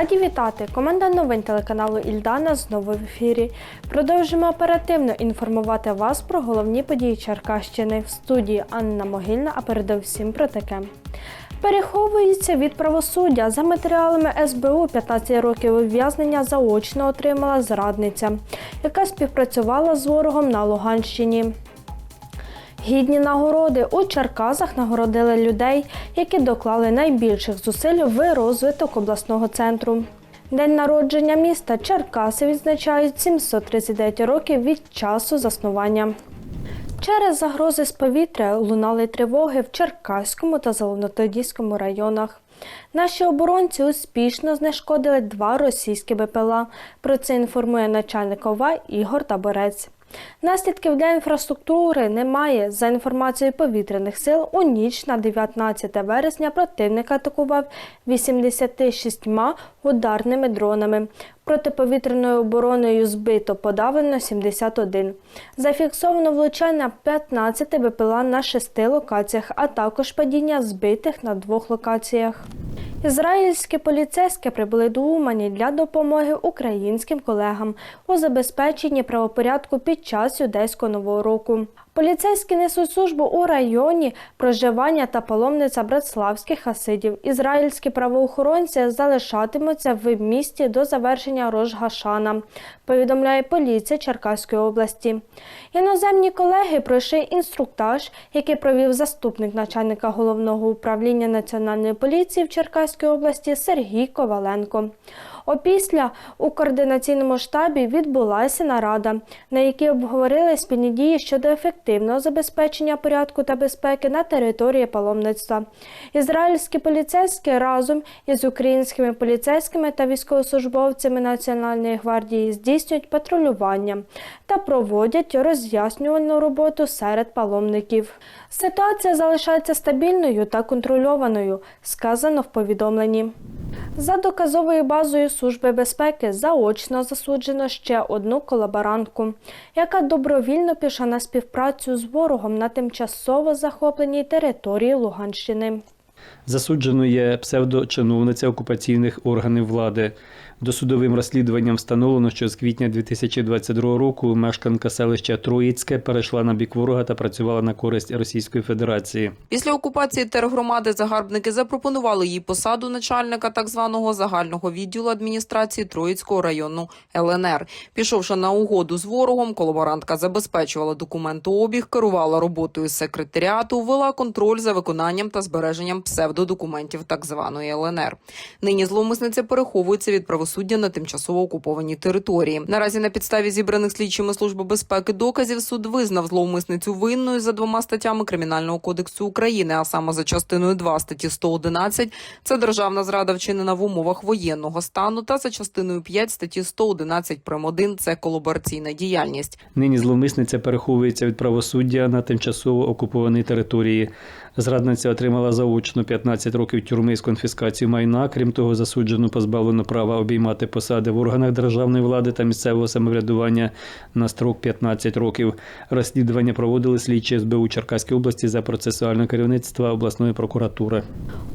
Раді вітати! Команда новин телеканалу Ільдана знову в ефірі. Продовжимо оперативно інформувати вас про головні події Черкащини. В студії Анна Могильна, а передовсім про таке. Переховується від правосуддя. За матеріалами СБУ 15 років ув'язнення заочно отримала зрадниця, яка співпрацювала з ворогом на Луганщині. Гідні нагороди у Черкасах нагородили людей, які доклали найбільших зусиль в розвиток обласного центру. День народження міста Черкаси відзначають 739 років від часу заснування. Через загрози з повітря лунали тривоги в Черкаському та Зеленодолівському районах. Наші оборонці успішно знешкодили два російські БПЛА. Про це інформує начальник ОВА Ігор Таборець. Наслідків для інфраструктури немає. За інформацією повітряних сил, у ніч на 19 вересня противник атакував 86 ударними дронами. Протиповітряною обороною збито подавлено 71. Зафіксовано влучання 15 БПЛА на шести локаціях, а також падіння збитих на двох локаціях. Ізраїльські поліцейські прибули до Умані для допомоги українським колегам у забезпеченні правопорядку під час юдейського нового року. Поліцейські несуть службу у районі проживання та паломниця братславських хасидів. Ізраїльські правоохоронці залишатимуться в місті до завершення Рожгашана, повідомляє поліція Черкаської області. Іноземні колеги пройшли інструктаж, який провів заступник начальника головного управління національної поліції в Черкаській області Сергій Коваленко. Опісля у координаційному штабі відбулася нарада, на якій обговорили спільні дії щодо ефективного забезпечення порядку та безпеки на території паломництва. Ізраїльські поліцейські разом із українськими поліцейськими та військовослужбовцями Національної гвардії здійснюють патрулювання та проводять роз'яснювальну роботу серед паломників. Ситуація залишається стабільною та контрольованою, сказано в повідомленні. За доказовою базою Служби безпеки заочно засуджено ще одну колаборантку, яка добровільно пішла на співпрацю з ворогом на тимчасово захопленій території Луганщини. Засудженою є псевдочиновниця окупаційних органів влади. Досудовим розслідуванням встановлено, що з квітня 2022 року мешканка селища Троїцьке перейшла на бік ворога та працювала на користь Російської Федерації. Після окупації тергромади загарбники запропонували їй посаду начальника так званого загального відділу адміністрації Троїцького району ЛНР. Пішовши на угоду з ворогом, колаборантка забезпечувала документообіг, керувала роботою секретаріату, вела контроль за виконанням та збереженням псевдодокументів так званої ЛНР. Нині зловмисниця переховується від правосуддя на тимчасово окупованій території. Наразі на підставі зібраних слідчими служби безпеки доказів суд визнав зловмисницю винною за двома статтями Кримінального кодексу України, а саме за частиною 2 статті 111 – це державна зрада вчинена в умовах воєнного стану, та за частиною 5 статті 111 прим. 1 – це колабораційна діяльність. Нині зловмисниця переховується від правосуддя на тимчасово окупованій території. Зрадниця отримала заочно 15 років тюрми з конфіскацією майна. Крім того, засуджену позбавлено права обіймати посади в органах державної влади та місцевого самоврядування на строк 15 років. Розслідування проводили слідчі СБУ Черкаської області за процесуальне керівництва обласної прокуратури.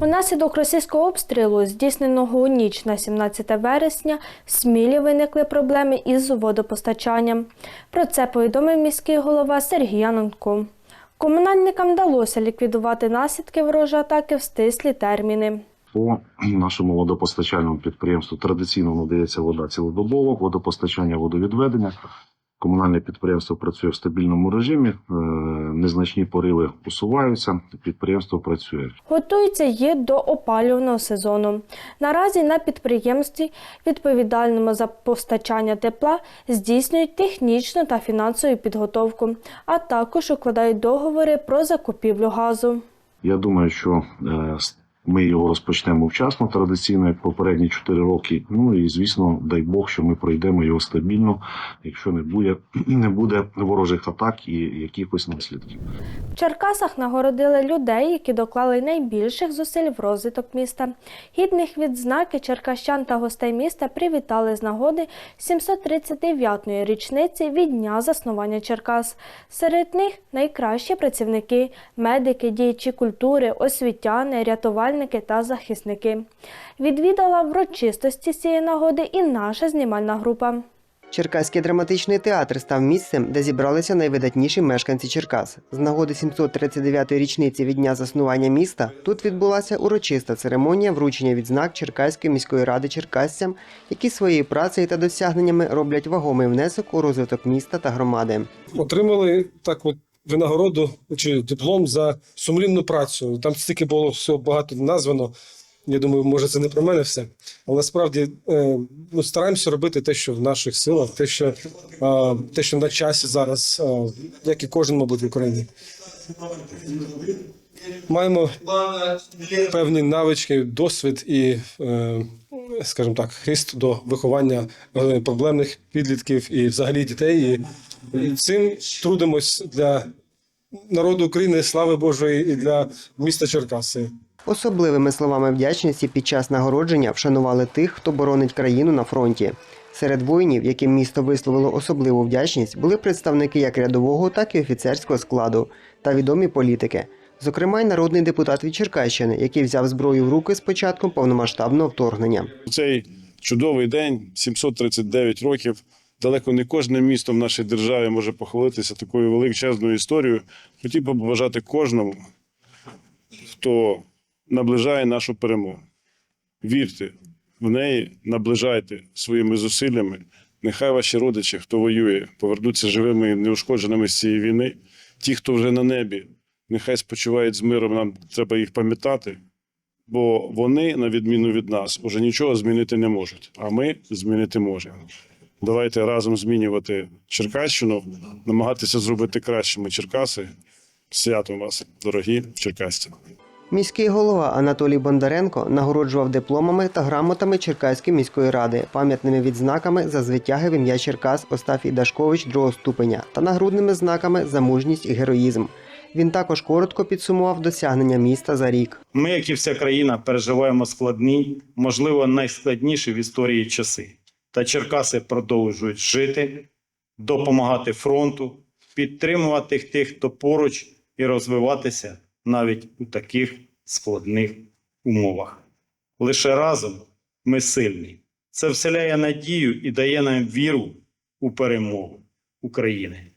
Унаслідок російського обстрілу, здійсненого у ніч на 17 вересня, в Смілі виникли проблеми із водопостачанням. Про це повідомив міський голова Сергій Анонко. Комунальникам вдалося ліквідувати наслідки ворожої атаки в стислі терміни. По нашому водопостачальному підприємству традиційно надається вода цілодобово, водопостачання, водовідведення. Комунальне підприємство працює в стабільному режимі, е, незначні пориви усуваються, підприємство працює. Готуються є до опалювального сезону. Наразі на підприємстві, відповідальному за постачання тепла, здійснюють технічну та фінансову підготовку, а також укладають договори про закупівлю газу. Я думаю, що е, ми його розпочнемо вчасно, традиційно, як попередні 4 роки. Ну і звісно, дай Бог, що ми пройдемо його стабільно, якщо не буде, не буде ворожих атак і якихось наслідків. В Черкасах нагородили людей, які доклали найбільших зусиль в розвиток міста. Гідних відзнаки черкащан та гостей міста привітали з нагоди 739-ї річниці від дня заснування Черкас. Серед них найкращі працівники, медики, діячі культури, освітяни, рятувальники рятувальники та захисники. Відвідала врочистості цієї нагоди і наша знімальна група. Черкаський драматичний театр став місцем, де зібралися найвидатніші мешканці Черкас. З нагоди 739-ї річниці від дня заснування міста тут відбулася урочиста церемонія вручення відзнак Черкаської міської ради черкасцям, які своєю працею та досягненнями роблять вагомий внесок у розвиток міста та громади. отримали так от винагороду чи диплом за сумлінну працю. Там стільки було всього багато названо. Я думаю, може, це не про мене все. Але насправді е, ну, стараємося робити те, що в наших силах, те, що, е, те, що на часі зараз, е, як і кожен, мабуть, в Україні. Маємо певні навички, досвід і, скажімо так, хист до виховання проблемних підлітків і взагалі дітей. І цим трудимось для народу України, слави Божої, і для міста Черкаси. Особливими словами вдячності під час нагородження вшанували тих, хто боронить країну на фронті. Серед воїнів, яким місто висловило особливу вдячність, були представники як рядового, так і офіцерського складу та відомі політики. Зокрема, й народний депутат від Черкащини, який взяв зброю в руки з початком повномасштабного вторгнення. Цей чудовий день, 739 років. Далеко не кожне місто в нашій державі може похвалитися такою величезною історією. Хотів би побажати кожному, хто наближає нашу перемогу. Вірте в неї, наближайте своїми зусиллями. Нехай ваші родичі, хто воює, повернуться живими і неушкодженими з цієї війни. Ті, хто вже на небі, нехай спочивають з миром. Нам треба їх пам'ятати. Бо вони, на відміну від нас, уже нічого змінити не можуть, а ми змінити можемо. Давайте разом змінювати Черкащину, намагатися зробити кращими Черкаси. Святом вас, дорогі черкасці. Міський голова Анатолій Бондаренко нагороджував дипломами та грамотами Черкаської міської ради, пам'ятними відзнаками за звитяги в ім'я Черкас Остафій Дашкович другого ступеня та нагрудними знаками за мужність і героїзм. Він також коротко підсумував досягнення міста за рік. Ми, як і вся країна, переживаємо складні, можливо, найскладніші в історії часи. Та Черкаси продовжують жити, допомагати фронту, підтримувати тих, хто поруч, і розвиватися навіть у таких складних умовах. Лише разом ми сильні. Це вселяє надію і дає нам віру у перемогу України.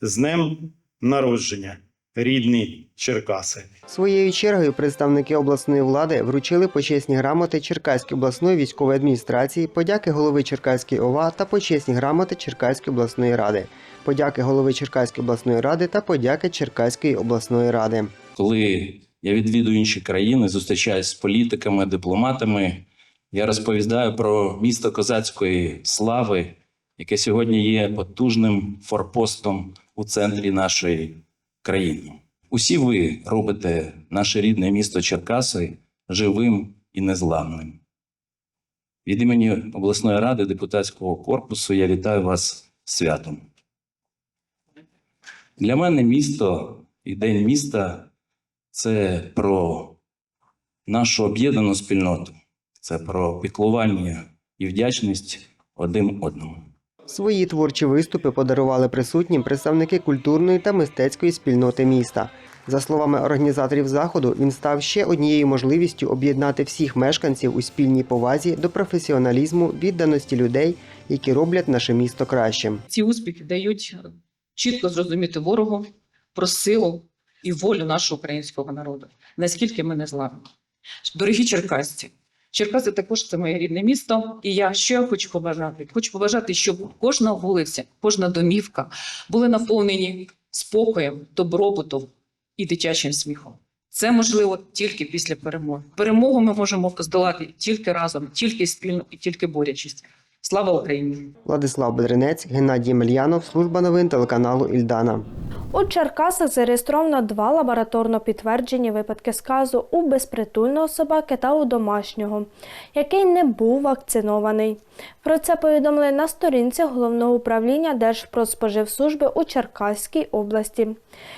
З днем народження, рідні Черкаси! Своєю чергою представники обласної влади вручили почесні грамоти Черкаської обласної військової адміністрації, подяки голови Черкаської ОВА та почесні грамоти Черкаської обласної ради, подяки голови Черкаської обласної ради та подяки Черкаської обласної ради. коли я відвідую інші країни, зустрічаюсь з політиками, дипломатами, я розповідаю про місто козацької слави, яке сьогодні є потужним форпостом у центрі нашої країни. Усі ви робите наше рідне місто Черкаси живим і незламним. Від імені обласної ради депутатського корпусу я вітаю вас святом. Для мене місто і День міста це про нашу об'єднану спільноту, це про піклування і вдячність один одному. Свої творчі виступи подарували присутнім представники культурної та мистецької спільноти міста. За словами організаторів заходу, він став ще однією можливістю об'єднати всіх мешканців у спільній повазі до професіоналізму, відданості людей, які роблять наше місто кращим. ці успіхи дають чітко зрозуміти ворогу про силу і волю нашого українського народу. Наскільки ми не зламні. Дорогі черкасці, Черкаси також це моє рідне місто, і я що я хочу побажати? Хочу побажати, щоб кожна вулиця, кожна домівка були наповнені спокоєм, добробутом і дитячим сміхом. Це можливо тільки після перемоги. Перемогу ми можемо здолати тільки разом, тільки спільно і тільки борячись. Слава Україні! Владислав Бедренець, Геннадій Мельянов, служба новин телеканалу Ільдана. У Черкасах зареєстровано два лабораторно підтверджені випадки сказу у безпритульного собаки та у домашнього, який не був вакцинований. Про це повідомили на сторінці головного управління Держпродспоживслужби у Черкаській області.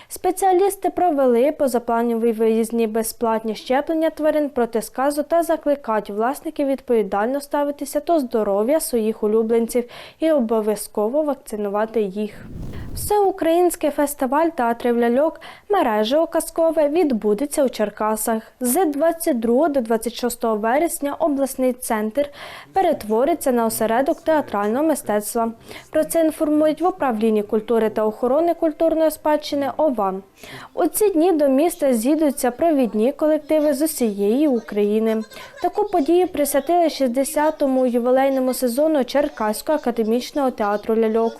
Спеціалісти провели позапланові виїзні безплатні щеплення тварин проти сказу та закликають власників відповідально ставитися до здоров'я своїх улюбленців і обов'язково вакцинувати їх. Всеукраїнський фестиваль театрів ляльок мережево казкове відбудеться у Черкасах. З 22 до 26 вересня обласний центр перетвориться на осередок театрального мистецтва. Про це інформують в управлінні культури та охорони культурної спадщини ОВА. У ці дні до міста з'їдуться провідні колективи з усієї України. Таку подію присвятили 60-му ювілейному сезону Черкаського академічного театру ляльок.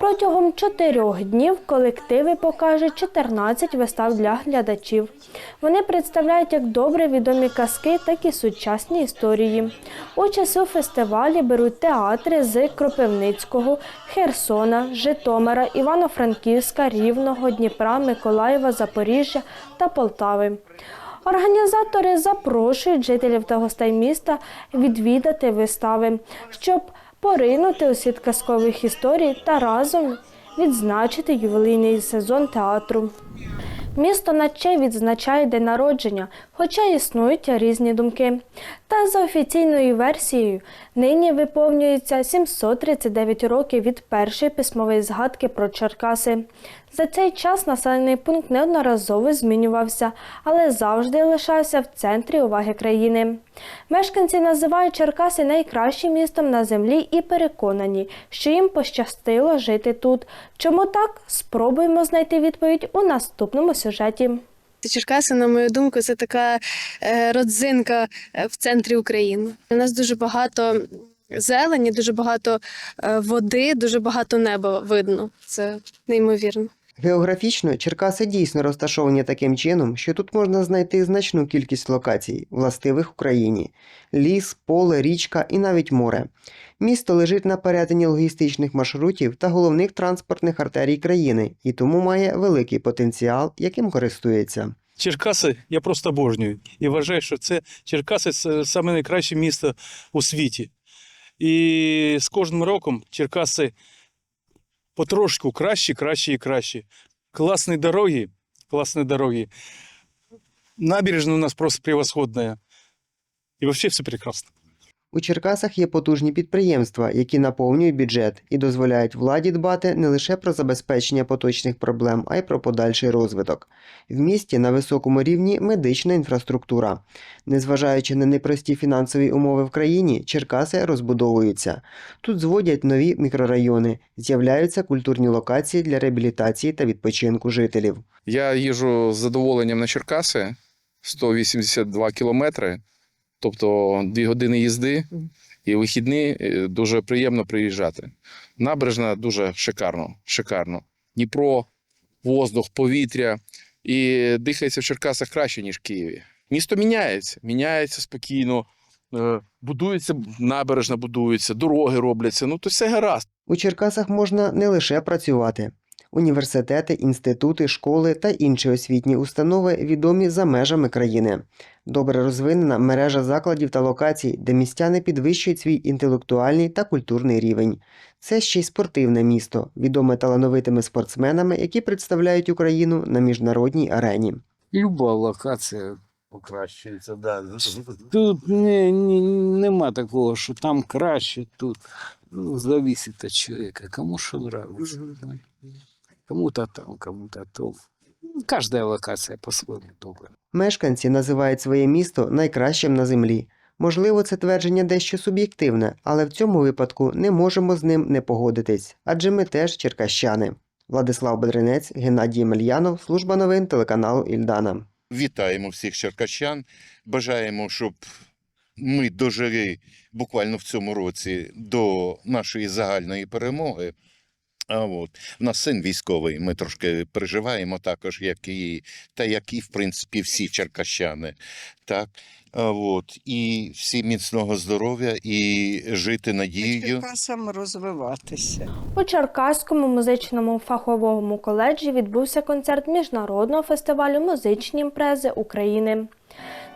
Протягом чотирьох днів колективи покажуть 14 вистав для глядачів. Вони представляють як добре відомі казки, так і сучасні історії. Участь у фестивалі беруть театри з Кропивницького, Херсона, Житомира, Івано-Франківська, Рівного, Дніпра, Миколаєва, Запоріжжя та Полтави. Організатори запрошують жителів та гостей міста відвідати вистави, щоб поринути у світ казкових історій та разом відзначити ювілейний сезон театру. Місто наче відзначає день народження, хоча існують різні думки. Та за офіційною версією, нині виповнюється 739 років від першої письмової згадки про Черкаси. За цей час населений пункт неодноразово змінювався, але завжди лишався в центрі уваги країни. Мешканці називають Черкаси найкращим містом на землі і переконані, що їм пощастило жити тут. Чому так? Спробуємо знайти відповідь у наступному сюжеті. Черкаси, на мою думку, це така е, родзинка е, в центрі України. У нас дуже багато зелені, дуже багато е, води, дуже багато неба видно. Це неймовірно. Географічно Черкаси дійсно розташовані таким чином, що тут можна знайти значну кількість локацій, властивих Україні: ліс, поле, річка і навіть море. Місто лежить на перетині логістичних маршрутів та головних транспортних артерій країни і тому має великий потенціал, яким користується. Черкаси я просто обожнюю. І вважаю, що це Черкаси це саме найкраще місто у світі. І з кожним роком Черкаси потрошку краще, краще і краще. Класні дороги, класні дороги. Набережна у нас просто превосходная. І взагалі все прекрасно. У Черкасах є потужні підприємства, які наповнюють бюджет і дозволяють владі дбати не лише про забезпечення поточних проблем, а й про подальший розвиток. В місті на високому рівні медична інфраструктура. Незважаючи на непрості фінансові умови в країні, Черкаси розбудовуються. Тут зводять нові мікрорайони, з'являються культурні локації для реабілітації та відпочинку жителів. Я їжджу з задоволенням на Черкаси 182 кілометри, тобто дві години їзди, і вихідні е, дуже приємно приїжджати. Набережна дуже шикарно, шикарно. Дніпро, воздух, повітря. І дихається в Черкасах краще, ніж в Києві. Місто міняється, міняється спокійно. е, Будується набережна, будується, дороги робляться. Ну то все гаразд. У Черкасах можна не лише працювати. Університети, інститути, школи та інші освітні установи відомі за межами країни. Добре розвинена мережа закладів та локацій, де містяни підвищують свій інтелектуальний та культурний рівень. Це ще й спортивне місто, відоме талановитими спортсменами, які представляють Україну на міжнародній арені. Люба локація покращується. Да. Тут не, не, нема такого, що там краще, тут. Ну, зависит от человека. Кому что нравится. Кому-то там, кому-то то. Ну, Каждая локация по-своему добра. Мешканці називають своє місто найкращим на землі. Можливо, це твердження дещо суб'єктивне, але в цьому випадку не можемо з ним не погодитись, адже ми теж черкащани. Владислав Бедренець, Геннадій Мельянов, служба новин телеканалу Ільдана. Вітаємо всіх черкащан. Бажаємо, щоб ми дожили буквально в цьому році до нашої загальної перемоги. А от у нас син військовий. Ми трошки переживаємо також, як і та як і в принципі всі черкащани. Так. А от і всі міцного здоров'я і жити надією. Черкасам розвиватися. У Черкаському музичному фаховому коледжі відбувся концерт міжнародного фестивалю музичні імпрези України.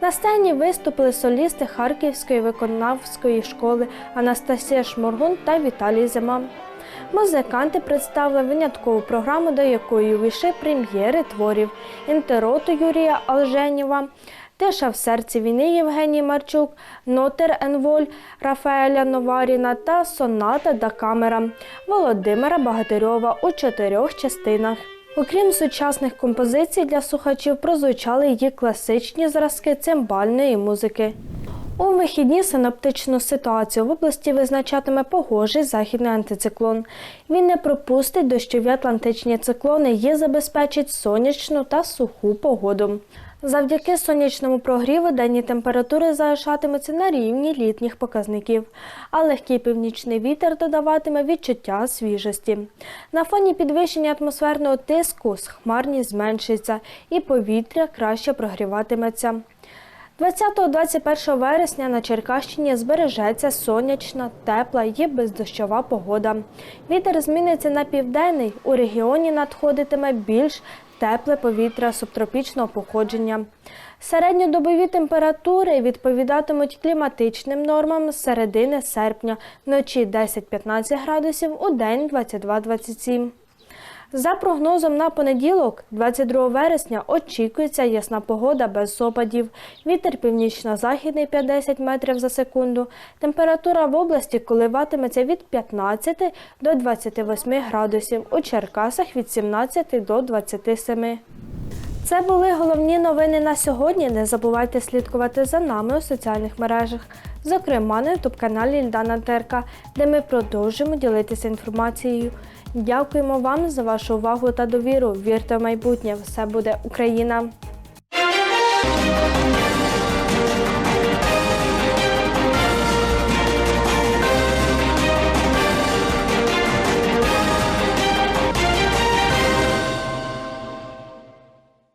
На сцені виступили солісти Харківської виконавської школи Анастасія Шморгун та Віталій Зима. Музиканти представили виняткову програму, до якої увійшли прем'єри творів інтероту Юрія Алженєва, Тиша в серці війни Євгеній Марчук, Нотер Енволь Рафаеля Новаріна та Соната да Камера Володимира Багатирьова у чотирьох частинах. Окрім сучасних композицій для слухачів, прозвучали її класичні зразки цимбальної музики. У вихідні синоптичну ситуацію в області визначатиме погожий західний антициклон. Він не пропустить дощові атлантичні циклони і забезпечить сонячну та суху погоду. Завдяки сонячному прогріву денні температури залишатимуться на рівні літніх показників, а легкий північний вітер додаватиме відчуття свіжості. На фоні підвищення атмосферного тиску хмарність зменшиться і повітря краще прогріватиметься. 20-21 вересня на Черкащині збережеться сонячна, тепла і бездощова погода. Вітер зміниться на південний. У регіоні надходитиме більш тепле повітря субтропічного походження. Середньодобові температури відповідатимуть кліматичним нормам з середини серпня, вночі 10-15 градусів, у день 22-27. За прогнозом на понеділок, 22 вересня, очікується ясна погода без опадів. Вітер північно-західний 5-10 метрів за секунду. Температура в області коливатиметься від 15 до 28 градусів. У Черкасах від 17 до 27. Це були головні новини на сьогодні. Не забувайте слідкувати за нами у соціальних мережах, зокрема на ютуб-каналі Ільдана Терка, де ми продовжуємо ділитися інформацією. Дякуємо вам за вашу увагу та довіру. Вірте в майбутнє. Все буде Україна!